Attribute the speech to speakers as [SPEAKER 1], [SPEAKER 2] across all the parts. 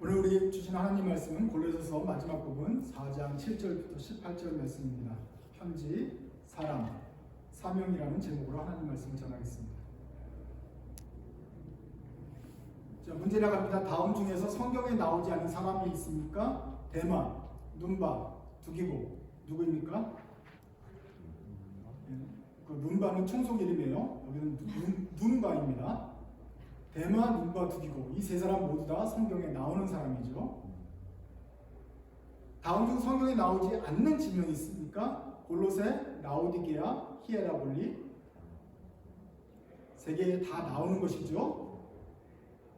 [SPEAKER 1] 오늘 우리 주신 하나님 말씀은 골로새서 마지막 부분 4장 7절부터 18절 말씀입니다. 편지, 사랑, 사명이라는 제목으로 하나님 말씀을 전하겠습니다. 자, 문제 나갑니다. 다음 중에서 성경에 나오지 않은 사람이 있습니까? 대마, 눈바, 두기고 누구입니까? 예, 그 눈바는 총속 이름이에요. 여기는 눈, 눈바입니다. 대마, 눈바, 두기고 이 세 사람 모두 다 성경에 나오는 사람이죠. 다음 중 성경에 나오지 않는 지명이 있습니까? 골로새, 라오디게아, 히에라볼리 세개다 나오는 것이죠.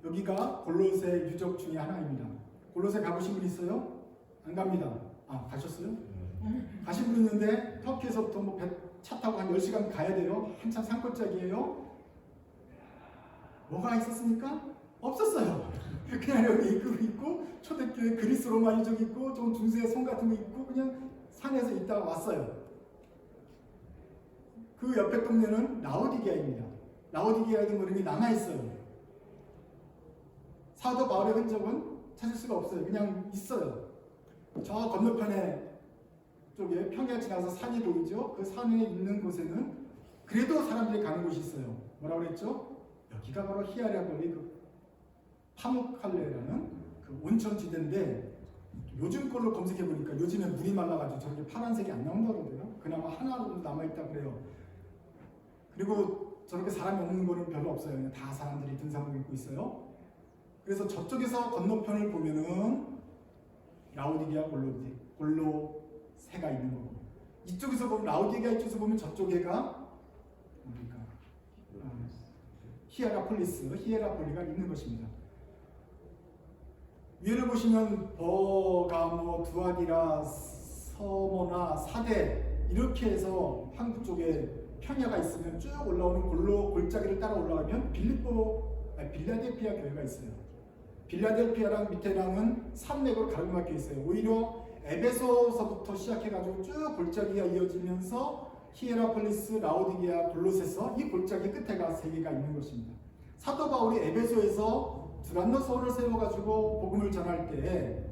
[SPEAKER 1] 여기가 골로새 유적 중에 하나입니다. 골로새 가보신 분 있어요? 안 갑니다. 아 가셨어요? 가신 분 있는데 터키에서부터 뭐 차 타고 한 10시간 가야 돼요. 한참 산골짜기예요. 뭐가 있었습니까? 없었어요. 그냥 여기 그 있고 초대교회 그리스 로마 유적 있고 좀 중세 성 같은 거 있고 그냥 산에서 있다가 왔어요. 그 옆에 동네는 라오디게아입니다. 라오디게아라는 이름이 남아 있어요. 사도 바울의 흔적은 찾을 수가 없어요. 그냥 있어요. 저 건너편에 쪽에 평야 지나서 산이 보이죠? 그 산에 있는 곳에는 그래도 사람들이 가는 곳이 있어요. 뭐라고 그랬죠? 여기가 바로 히아리아볼리 그 파묵칼레라는 그 온천지대인데 요즘 걸로 검색해 보니까 요즘에 물이 말라가지고 저렇게 파란색이 안 그러더라고요. 그나마 하나로 남아있다 그래요. 그리고 저렇게 사람이 없는 거는 별로 없어요. 그냥 다 사람들이 등산복 입고 있어요. 그래서 저쪽에서 건너편을 보면은 라우디게아 골로디 골로 새가 있는 거고 이쪽에서 보면 라우디게아 이쪽에서 보면 저쪽에가 뭡니까? 아, 히에라폴리스, 히에라폴리가 있는 것입니다. 위를 보시면 버가모, 두아디라, 서머나, 사대 이렇게 해서 한국 쪽에 평야가 있으면 쭉 올라오는 골로 골짜기를 따라 올라가면 빌리포, 아니, 빌라델피아 교회가 있어요. 빌라델피아랑 밑에랑은 산맥으로 가로막혀 있어요. 오히려 에베소서부터 시작해가지고 쭉 골짜기가 이어지면서 히에라폴리스, 라오디게아, 골로새서 이 골짜기 끝에가 세 개가 있는 것입니다. 사도 바울이 에베소에서 두란노서를 세워가지고 복음을 전할 때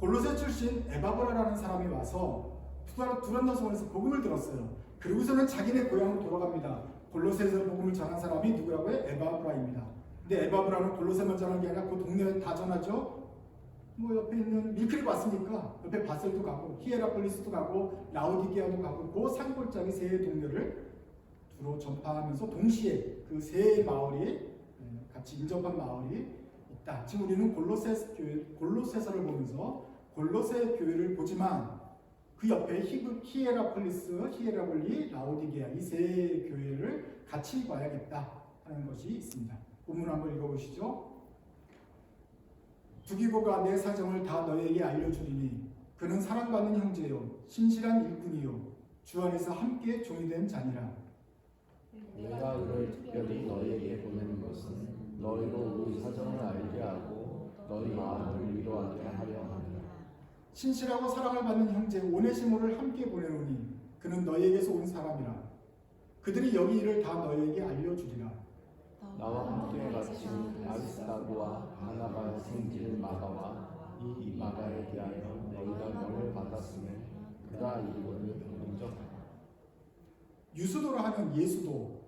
[SPEAKER 1] 골로새 출신 에바브라라는 사람이 와서 두란노서원에서 복음을 들었어요. 그리고서는 자기네 고향으로 돌아갑니다. 골로새에서 복음을 전한 사람이 누구라고요? 에바브라입니다. 근데 에바브라는 골로새만 전한 게 아니라 그 동네에 다 전하죠. 뭐 옆에 있는 밀크리 왔으니까 옆에 바셀도 가고 히에라폴리스도 가고 라우디게아도 가고 그 산골짜기 세 동네를 주로 전파하면서 동시에 그 세 마을이 같이 인접한 마을이 있다. 지금 우리는 골로새 교회 골로새서를 보면서 골로새 교회를 보지만 그 옆에 히브, 히에라폴리스, 히에라볼리, 라오디게아 이 세 교회를 같이 봐야겠다 하는 것이 있습니다. 본문 한번 읽어보시죠. 두기고가 내 사정을 다 너에게 알려주리니 그는 사랑받는 형제요 신실한 일꾼이요 주 안에서 함께 종이 된 자니라.
[SPEAKER 2] 내가 그를 특별히 너희에게 보내는 것은 너희로 우리 사정을 알게 하고 너희 마음을 위로하게 하려 함이라.
[SPEAKER 1] 신실하고 사랑을 받는 형제 오네시모를 함께 보내노니 그는 너희에게서 온 사람이라. 그들이 여기 일을 다 너희에게 알려주리라
[SPEAKER 2] 나와 함께 같이 아리스타고와 바나바의 생질 마가와 이 마가에 대하여 너희가 명을 받았으면 그가 이르거를 인정하라.
[SPEAKER 1] 유수도라 하는 예수도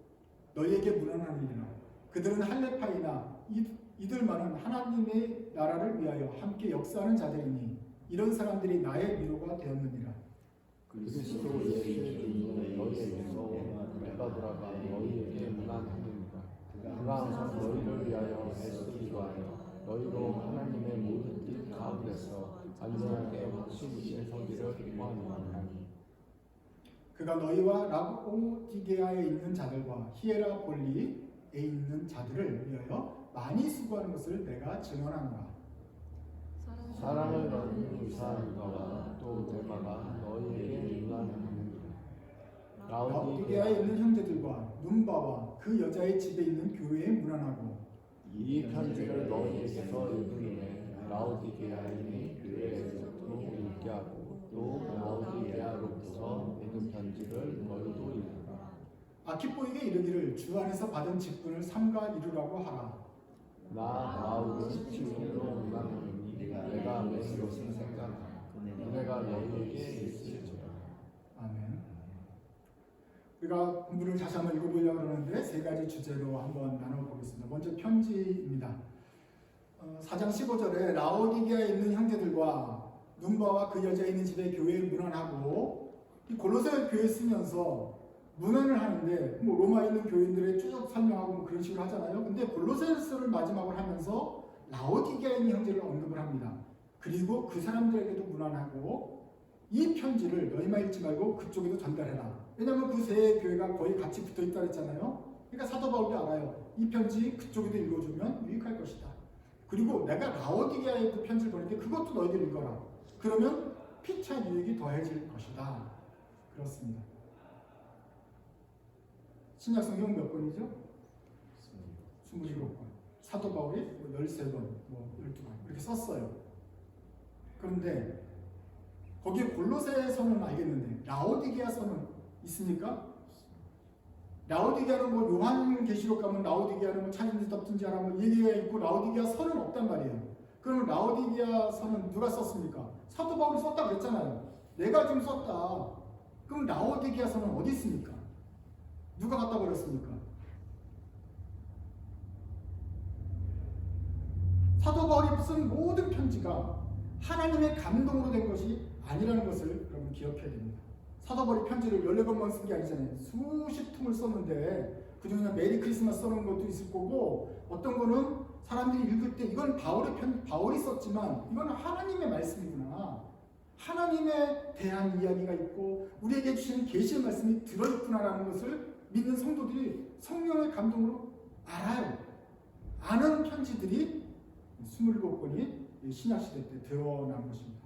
[SPEAKER 1] 너희에게 무난하니라 그들은 할레파이나 이, 이들만은 하나님의 나라를 위하여 함께 역사하는 자들이니 이런 사람들이 나의 위로가 되었느니라
[SPEAKER 2] 그리스도 예수의 주님은 너희에게서 에바브라가 너희에게 무난하느니 항상 너희를 위하여 애쓰기도 하여 너희로 하나님의 모든 뜻 가운데서 안전하게 확신이 서기를 원하노니
[SPEAKER 1] 그가 너희와 라오디게아에 있는 자들과 히에라볼리에 있는 자들을 위하여 많이 수고하는 것을 내가 증언하노라.
[SPEAKER 2] 사랑을 받는 유사한가와 또 대마가 너희에게 유난하느니
[SPEAKER 1] 라우디게아에 어, 있는 형제들과 눈바와 그 여자의 집에 있는 교회에 문안하고.
[SPEAKER 2] 이 편지를 너희에게서 읽음에 라우디게아인이 교회에서 도 읽게 하고 또 라우디게아로부터 읽은 편지를 너희도 읽으라.
[SPEAKER 1] 아키보에게 이르기를 주 안에서 받은 직분을 삼가 이루라고 하라.
[SPEAKER 2] 나 나오는 지으로 온다노니 내가 메시로 생각하라 내가 너희에게 있을
[SPEAKER 1] 우리가 본문을 다시 한번 읽어보려고 하는데 세 가지 주제로 한번 나눠보겠습니다. 먼저 편지입니다. 어, 4장 15절에 라오디게아에 있는 형제들과 눈바와 그 여자에 있는 집에 교회를 문안하고 이 골로새 교회 쓰면서 문안을 하는데 뭐 로마에 있는 교인들의 쭉 설명하고 뭐 그런 식으로 하잖아요. 근데 골로새서를 마지막으로 하면서 라오디게아에 있는 형제를 언급을 합니다. 그리고 그 사람들에게도 문안하고 이 편지를 너희만 읽지 말고 그쪽에도 전달해라. 왜냐하면 그 세 교회가 거의 같이 붙어 있다 그랬잖아요. 그러니까 사도 바울이 알아요. 이 편지 그쪽에도 읽어주면 유익할 것이다. 그리고 내가 라오디게아에 그 편지를 보낼 때 그것도 너희들 읽어라. 그러면 피차 유익이 더해질 것이다. 그렇습니다. 신약 성경 몇 권이죠? 27권. 사도 바울이 뭐 13권, 뭐 12권 이렇게 썼어요. 그런데 거기에 골로새서는 알겠는데 라오디게아서는 있습니까? 라오디게아는 뭐 요한계시록 가면 라오디게아는 뭐 찾은지 덮든지 하라 뭐 얘기가 있고 라오디게아서는 없단 말이에요. 그러면 라오디게아서는 누가 썼습니까? 사도 바울이 썼다 그랬잖아요. 내가 좀 썼다. 그럼 라오디게아서는 어디 있습니까? 누가 갖다 버렸습니까? 사도 바울이 쓴 모든 편지가 하나님의 감동으로 된 것이 아니라는 것을 여러분 기억해야 됩니다. 사도 바울이 편지를 14번만 쓴 게 아니잖아요. 수십 통을 썼는데 그중에 메리 크리스마스 써놓은 것도 있을 거고 어떤 거는 사람들이 읽을 때 이건 바울의 편, 바울이 썼지만 이건 하나님의 말씀이구나. 하나님에 대한 이야기가 있고 우리에게 주시는 계시의 말씀이 들어있구나라는 것을 믿는 성도들이 성령의 감동으로 알아요. 아는 편지들이 27권이 신약시대 때 드러난 것입니다.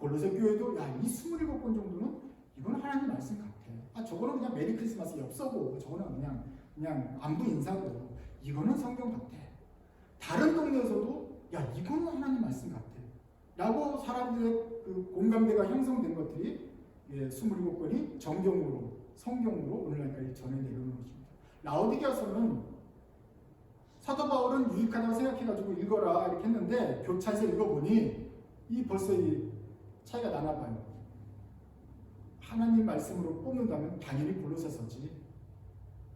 [SPEAKER 1] 골로새 교회도 야 이 27권 정도는 이건 하나님 말씀 같아. 아 저거는 그냥 메리 크리스마스 엽서고 저거는 그냥 그냥 안부 인사고 이거는 성경 같아. 다른 동네에서도 야 이거는 하나님 말씀 같아. 라고 사람들의 그 공감대가 형성된 것들이 예, 27권이 정경으로 성경으로 오늘날까지 전해 내려오는 것입니다. 라오디게아서는 사도 바울은 유익하다고 생각해가지고 읽어라 이렇게 했는데 교차에서 읽어보니 이 벌써 이 차이가 나나 봐요. 하나님 말씀으로 뽑는다면 당연히 골로새서지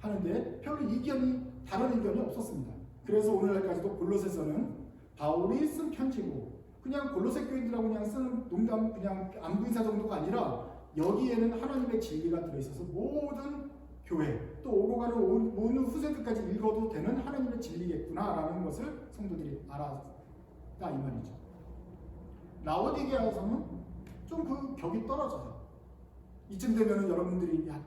[SPEAKER 1] 하는데 별로 이견이 다른 의견이 없었습니다. 그래서 오늘날까지도 골로새서는 바울이 쓴 편지고 그냥 골로새 교인들하고 그냥 쓰는 농담 그냥 안부 인사 정도가 아니라 여기에는 하나님의 진리가 들어있어서 모든 교회 또 오고 가는 모든 후세들까지 읽어도 되는 하나님의 진리겠구나라는 것을 성도들이 알았다 이 말이죠. 라오디게아에서는 좀 그 격이 떨어져요. 이쯤 되면은 여러분들이 야,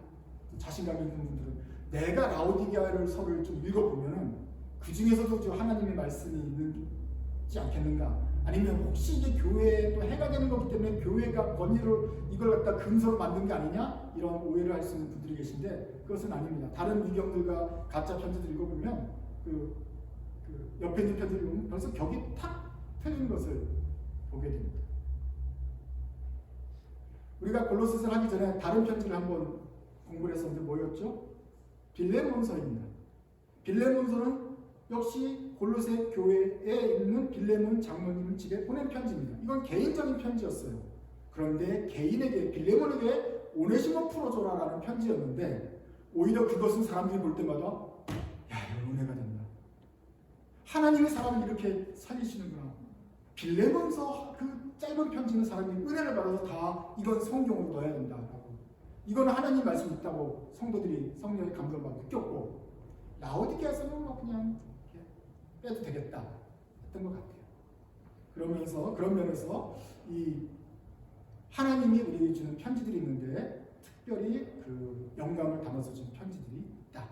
[SPEAKER 1] 자신감 있는 분들은 내가 라오디게아를 서를 좀 읽어보면은 그 중에서도 좀 하나님의 말씀이 있는지 않겠는가? 아니면 혹시 이게 교회에 또 해가 되는 거기 때문에 교회가 권위를 이걸 갖다 금서로 만든 게 아니냐? 이런 오해를 할 수 있는 분들이 계신데 그것은 아닙니다. 다른 위경들과 가짜 편지들 읽어보면 그, 그 옆에 있는 편지를 보면 벌써 격이 탁 트는 것을 보게 됩니다. 우리가 골로새서를 하기 전에 다른 편지를 한번 공부를 했었는데 뭐였죠? 빌레몬서입니다. 빌레몬서는 역시 골로새 교회에 있는 빌레몬 장로님 집에 보낸 편지입니다. 이건 개인적인 편지였어요. 그런데 개인에게 빌레몬에게 오네시모 풀어줘라라는 편지였는데 오히려 그것은 사람들이 볼 때마다 야 이거 은혜가 된다. 하나님의 사람을 이렇게 살리시는구나. 빌레몬서 그 짧은 편지 는 사람이 은혜를 받아서 다 이건 성경으로 넣어야 된다라고. 이거는 하나님 말씀 있다고 성도들이 성령의 감동을 받고 느꼈고 라오디게아서는 뭐 그냥 빼도 되겠다 했던 것 같아요. 그러면서 그런 면에서 이 하나님이 우리에게 주는 편지들이 있는데 특별히 그 영감을 담아서 준 편지들이 있다.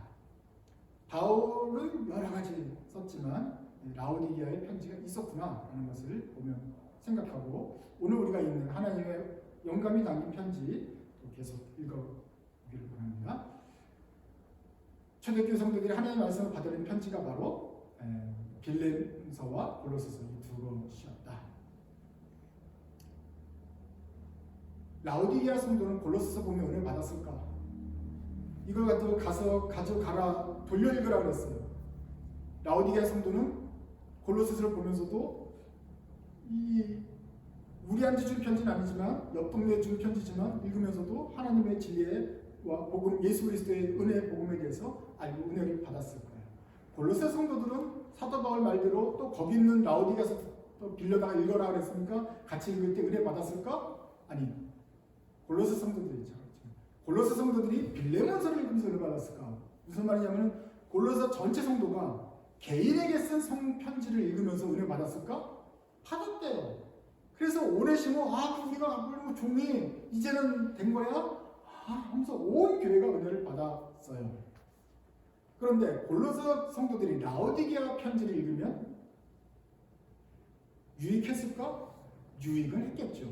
[SPEAKER 1] 바울은 여러 가지 썼지만 라오디게아의 편지가 있었구나라는 것을 보면 생각하고 오늘 우리가 읽는 하나님의 영감이 담긴 편지 또 계속 읽어보기를 원합니다. 초대교회 성도들이 하나님의 말씀을 받아들인 편지가 바로 빌레서와 골로새서 이두 것이었다. 라오디게아 성도는 골로새서 보면 은혜 받았을까? 이걸 갖다가 가서 가져가라 돌려 읽으라 그랬어요. 라오디게아 성도는 골로새서를 보면서도 이 우리 우리한테 준 편지는 아니지만 옆 동네에 준 편지지만 읽으면서도 하나님의 진리와 복음 예수 그리스도의 은혜의 복음에 대해서 알고 은혜를 받았을 거예요. 골로새 성도들은 사도 바울 말대로 또 거기 있는 라우디가서 또 빌려다가 읽어라 그랬으니까 같이 읽을 때 은혜 받았을까? 아니 골로새 성도들이죠. 골로새 성도들이 빌레몬서를 읽으면서 은혜 받았을까? 무슨 말이냐면 골로새 전체 성도가 개인에게 쓴 성 편지를 읽으면서 은혜 받았을까? 받았대요. 그래서 오네시모 아 우리가 아브라함 종이 이제는 된 거야? 아 하면서 온 교회가 은혜를 받았어요. 그런데 골로새 성도들이 라오디게아 편지를 읽으면 유익했을까? 유익은 했겠죠.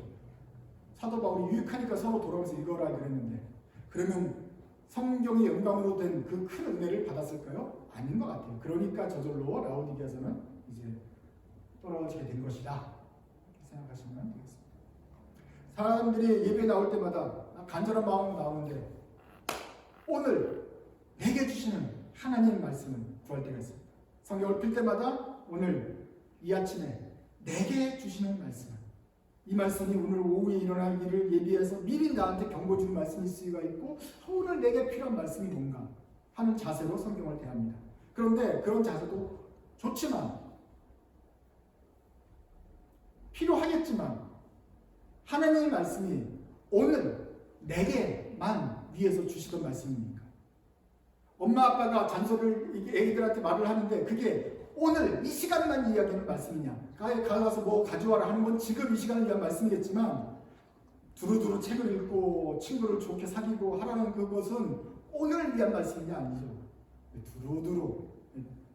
[SPEAKER 1] 사도 바울이 유익하니까 서로 돌아오면서 읽어라 그랬는데 그러면 성경의 영광으로 된 그 큰 은혜를 받았을까요? 아닌 것 같아요. 그러니까 저절로 라오디게아서는 이제 떨어지게 된 것이다. 생각하시면 되겠습니다. 사람들이 예배 나올 때마다 간절한 마음으로 나오는데 오늘 내게 주시는 하나님 말씀을 구할 때가 있습니다. 성경을 필 때마다 오늘 이 아침에 내게 주시는 말씀. 이 말씀이 오늘 오후에 일어날 일을 예비해서 미리 나한테 경고 주는 말씀일 수가 있고 오늘 내게 필요한 말씀이 뭔가 하는 자세로 성경을 대합니다. 그런데 그런 자세도 좋지만 필요하겠지만 하나님의 말씀이 오늘 내게만 위해서 주시던 말씀입니까? 엄마 아빠가 잔소리를 애기들한테 말을 하는데 그게 오늘 이 시간만 이야기하는 말씀이냐? 가서 뭐 가져와라 하는 건 지금 이 시간을 위한 말씀이겠지만 두루두루 책을 읽고 친구를 좋게 사귀고 하라는 그것은 오늘 위한 말씀이냐 아니죠? 두루두루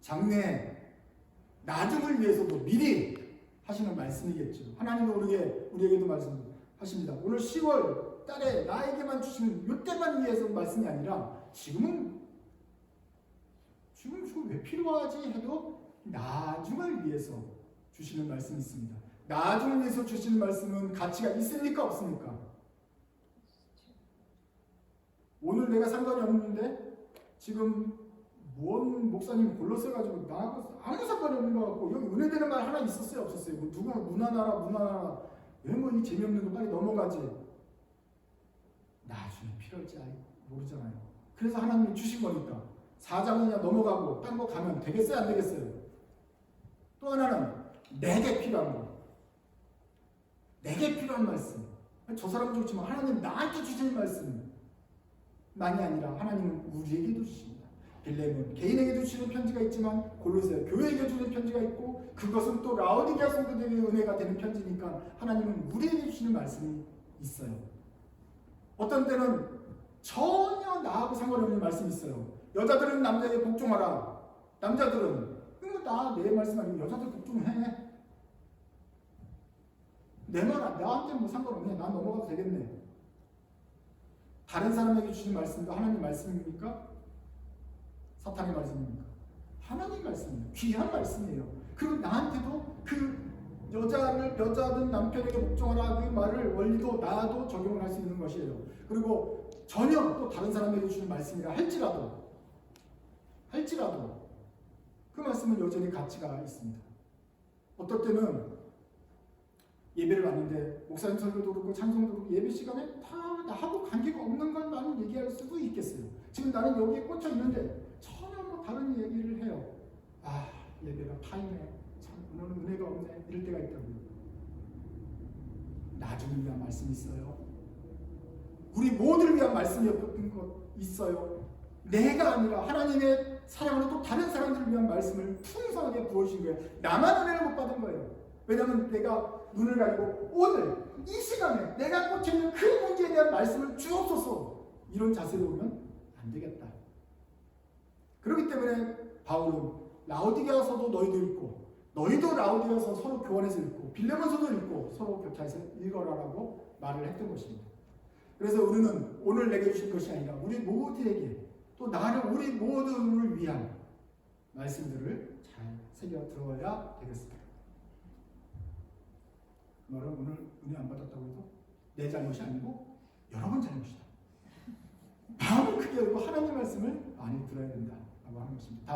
[SPEAKER 1] 장래 나중을 위해서도 미리 하시는 말씀이겠죠. 하나님은 우리에게 우리에게도 말씀하십니다. 오늘 10월 달에 나에게만 주시는 이때만 위해서 말씀이 아니라 지금은 지금 지금 왜 필요하지 해도 나중을 위해서 주시는 말씀이 있습니다. 나중을 위해서 주시는 말씀은 가치가 있습니까 없습니까? 오늘 내가 상관이 없는데 지금 무언 목사님 골로새 가지고 나하고 아무 상관이 없는 것 같고 여기 은혜되는 말 하나 있었어요? 없었어요? 뭐 누가 무난하라 무난하라. 왜 뭐 이 재미없는 거 빨리 넘어가지? 나중에 필요할지 알- 모르잖아요. 그래서 하나님이 주신 거니까. 사장이냐 넘어가고 딴 거 가면 되겠어요? 안 되겠어요? 또 하나는 내게 필요한 거. 내게 필요한 말씀. 저 사람 좋지만 하나님 나한테 주시는 말씀 만이 아니라 하나님은 우리에게도 주십니다. 빌레몬 개인에게도 주시는 편지가 있지만 골로새 교회에게 주는 편지가 있고 그것은 또 라오디게아 성도들에게 은혜가 되는 편지니까 하나님은 우리에게 주시는 말씀이 있어요. 어떤 때는 전혀 나하고 상관없는 말씀이 있어요. 여자들은 남자에게 복종하라. 남자들은 이거 나내 말씀 아니고 여자들 복종해. 내 말 나한테 뭐 상관없네. 난 넘어가도 되겠네. 다른 사람에게 주신 말씀도 하나님 말씀입니까? 사탄의 말씀입니까? 하나님 말씀이에요. 귀한 말씀이에요. 그리고 나한테도 그 여자를 여자든 남편에게 복종하라 그 말을 원리도 나도 적용을 할 수 있는 것이에요. 그리고 전혀 또 다른 사람에게 주는 말씀이라 할지라도 할지라도 그 말씀은 여전히 가치가 있습니다. 어떨 때는 예배를 왔는데 목사님 설교도 그렇고 찬송도 그렇고 예배 시간에 다 나하고 관계가 없는 걸 나는 얘기할 수도 있겠어요. 지금 나는 여기에 꽂혀 있는데 전혀 뭐 다른 얘기를 해요. 아 예배가 타임에 참 오늘은 은혜가 없네 이럴 때가 있다고요. 나중을 위한 말씀이 있어요. 우리 모두를 위한 말씀이 없는 것 있어요. 내가 아니라 하나님의 사랑으로 또 다른 사람들을 위한 말씀을 풍성하게 부어주신 거예요. 나만 은혜를 못 받은 거예요. 왜냐하면 내가 눈을 가리고 오늘 이 시간에 내가 꽂혀있는 그 문제에 대한 말씀을 주옵소서 이런 자세로 오면 안 되겠다. 그렇기 때문에 바울은 라오디게아서도 너희도 읽고 너희도 라오디게아서 서로 교환해서 읽고 빌레몬서도 읽고 서로 교차해서 읽어라라고 말을 했던 것입니다. 그래서 우리는 오늘 내게 주신 것이 아니라 우리 모두에게 또 나를 우리 모두를 위한 말씀들을 잘 새겨 들어야 되겠습니다. 그 말은 오늘 은혜 안 받았다고 해도 내 잘못이 아니고 여러분 잘못이다. 마음을 크게 열고 하나님의 말씀을 많이 들어야 된다 라고 하는 것입니다.